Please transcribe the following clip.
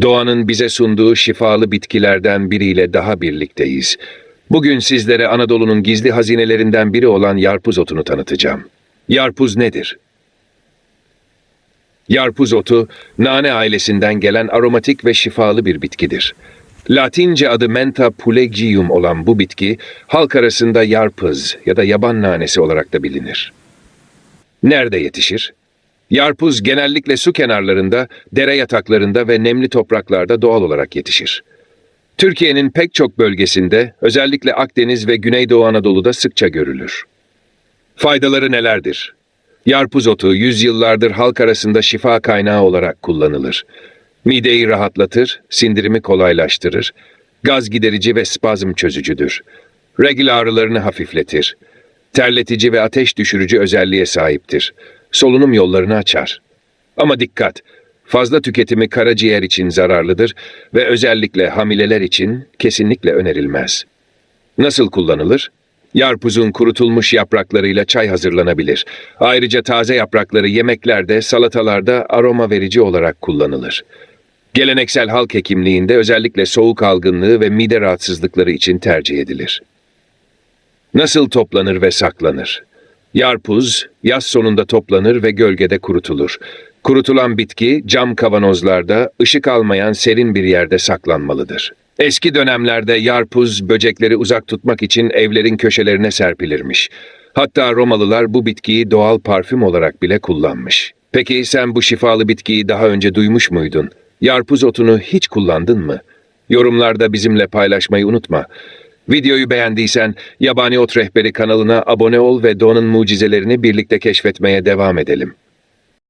Doğanın bize sunduğu şifalı bitkilerden biriyle daha birlikteyiz. Bugün sizlere Anadolu'nun gizli hazinelerinden biri olan yarpuz otunu tanıtacağım. Yarpuz nedir? Yarpuz otu, nane ailesinden gelen aromatik ve şifalı bir bitkidir. Latince adı Menta pulegium olan bu bitki, halk arasında yarpız ya da yaban nanesi olarak da bilinir. Nerede yetişir? Yarpuz genellikle su kenarlarında, dere yataklarında ve nemli topraklarda doğal olarak yetişir. Türkiye'nin pek çok bölgesinde, özellikle Akdeniz ve Güneydoğu Anadolu'da sıkça görülür. Faydaları nelerdir? Yarpuz otu yüzyıllardır halk arasında şifa kaynağı olarak kullanılır. Mideyi rahatlatır, sindirimi kolaylaştırır, gaz giderici ve spazm çözücüdür. Regl ağrılarını hafifletir. Terletici ve ateş düşürücü özelliğe sahiptir. Solunum yollarını açar. Ama dikkat! Fazla tüketimi karaciğer için zararlıdır ve özellikle hamileler için kesinlikle önerilmez. Nasıl kullanılır? Yarpuzun kurutulmuş yapraklarıyla çay hazırlanabilir. Ayrıca taze yaprakları yemeklerde, salatalarda aroma verici olarak kullanılır. Geleneksel halk hekimliğinde özellikle soğuk algınlığı ve mide rahatsızlıkları için tercih edilir. Nasıl toplanır ve saklanır? Yarpuz, yaz sonunda toplanır ve gölgede kurutulur. Kurutulan bitki cam kavanozlarda ışık almayan serin bir yerde saklanmalıdır. Eski dönemlerde yarpuz böcekleri uzak tutmak için evlerin köşelerine serpilirmiş. Hatta Romalılar bu bitkiyi doğal parfüm olarak bile kullanmış. Peki sen bu şifalı bitkiyi daha önce duymuş muydun? Yarpuz otunu hiç kullandın mı? Yorumlarda bizimle paylaşmayı unutma. Videoyu beğendiysen Yabani Ot Rehberi kanalına abone ol ve doğanın mucizelerini birlikte keşfetmeye devam edelim.